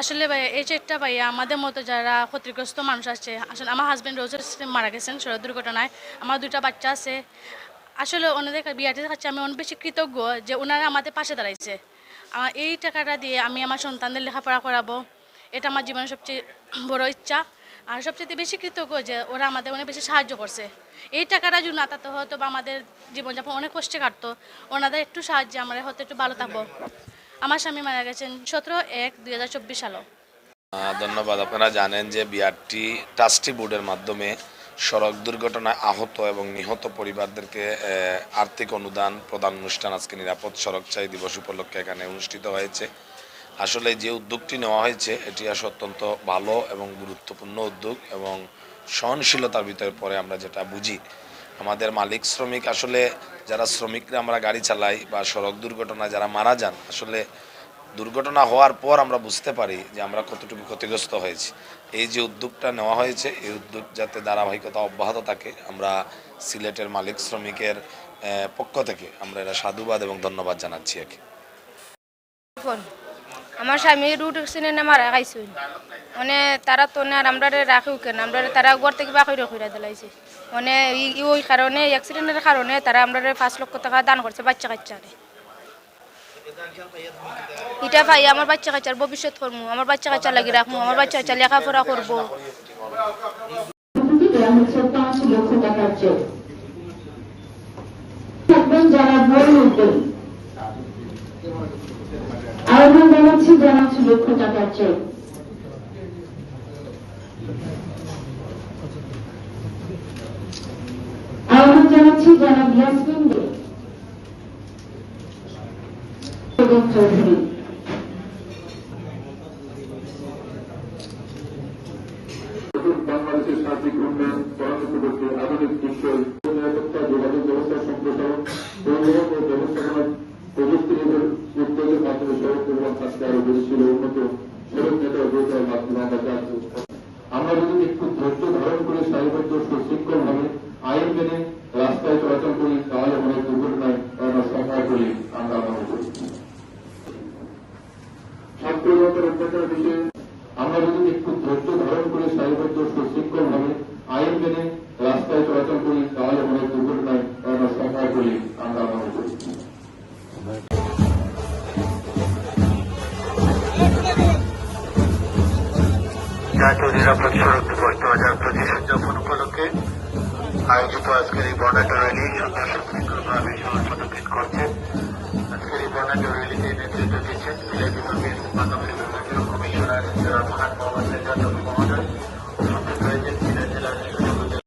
আসলে ভাই এই একটা ভাইয়া, আমাদের মতো যারা ক্ষতিগ্রস্ত মানুষ আছে, আসলে আমার হাজব্যান্ড রোজ মারা গেছেন সড়ক দুর্ঘটনায়। আমার দুটা বাচ্চা আছে। আসলে ওনাদের বিয়াটির কাছে আমি অনেক বেশি কৃতজ্ঞ যে ওনারা আমাদের পাশে দাঁড়াইছে। আমার এই টাকাটা দিয়ে আমি আমার সন্তানদের লেখাপড়া করাবো। এটা আমার জীবনের সবচেয়ে বড় ইচ্ছা। আর সবচেয়ে বেশি কৃতজ্ঞ যে ওরা আমাদের অনেক বেশি সাহায্য করছে। এই টাকাটা যদি না থাকতো হয়তো বা আমাদের জীবনযাপন অনেক কষ্টে কাটতো। ওনাদের একটু সাহায্যে আমরা হয়তো একটু ভালো থাকব। আমার স্বামী মারা গেছেন সতেরো এক দুই হাজার চব্বিশ সালও ধন্যবাদ। আপনারা জানেন যে বিআরটি ট্রাস্টি বোর্ডের মাধ্যমে সড়ক দুর্ঘটনায় আহত এবং নিহত পরিবারদেরকে আর্থিক অনুদান প্রদান অনুষ্ঠান আজকে নিরাপদ সড়ক চাই দিবস উপলক্ষে এখানে অনুষ্ঠিত হয়েছে। আসলে যে উদ্যোগটি নেওয়া হয়েছে, এটি আসলে অত্যন্ত ভালো এবং গুরুত্বপূর্ণ উদ্যোগ এবং সহনশীলতার ভিতরে পরে আমরা যেটা বুঝি। আমাদের মালিক শ্রমিক আসলে যারা শ্রমিকরা আমরা গাড়ি চালাই বা সড়ক দুর্ঘটনায় যারা মারা যান, আসলে দুর্ঘটনা হওয়ার পর আমরা বুঝতে পারি যে আমরা কতটুকু ক্ষতিগ্রস্ত হয়েছি। এই যে উদ্যোগটা নেওয়া হয়েছে, এই উদ্যোগ যাতে ধারাবাহিকতা অব্যাহত থাকে, আমরা সিলেটের মালিক শ্রমিকের পক্ষ থেকে আমরা এটা সাধুবাদ এবং ধন্যবাদ জানাচ্ছি একে। আমার স্বামী রুট অ্যাক্সিডেন্টে মারা খাইছে মানে তারা তো না আমরা রাখিও কেন আমরা তারা ঘর থেকে বাকি রখিরা দিলাইছে। মানে ওই কারণে অ্যাক্সিডেন্টের কারণে তারা আমরা পাঁচ লক্ষ টাকা দান করছে বাচ্চা কাচ্চারে। এটা ভাই আমার বাচ্চা কাচ্চার ভবিষ্যৎ করব আমার বাচ্চা কাচ্চা লাগি রাখব আমার বাচ্চা কাচ্চা লেখাপড়া করব। প্রতিটি দেওয়া হচ্ছে পাঁচ লক্ষ টাকার চেক থাকবেন যারা ভোর উঠবেন আহ্বান জানাচ্ছি জানাচ্ছি লক্ষ টাকার চেক। আহ্বান জানাচ্ছি, যারা চৌধুরী বাংলাদেশের সার্বিক উন্নয়ন আধুনিক কৌশল পরিবহন থাকতে আরও গতিশীল ও উন্নত সড়ক গড়ে তোলার মাধ্যমে আমরা যাচ্ছি আমরা যদি একটু ধৈর্য ধারণ করে সারিবদ্ধ সুশৃঙ্খল ভাবে আইন মেনে রাস্তায় চলাচল করি তাহলে অনেক দুর্ঘটনায় এড়ানো সম্ভব বলে আমরা মনে করি ছাত্রজনতার অভ্যর্থনার বিষয়ে আমরা যদি একটু ধৈর্য ধারণ করে সারিবদ্ধ সুশৃঙ্খল ভাবে আইন মেনে জাতীয় নিরাপদ সড়ক দিবস দু হাজার পঁচিশ উদযাপন উপলক্ষে আয়োজিত আজকের এই বর্ণাঢ্য র্যালি সুন্দর সুশৃঙ্খলভাবে সমাপন করছে আজকের এই বর্ণাঢ্য র্যালিতে নেতৃত্ব দিচ্ছেন সিলেট বিভাগের মানব বিভাগীয় কমিশনার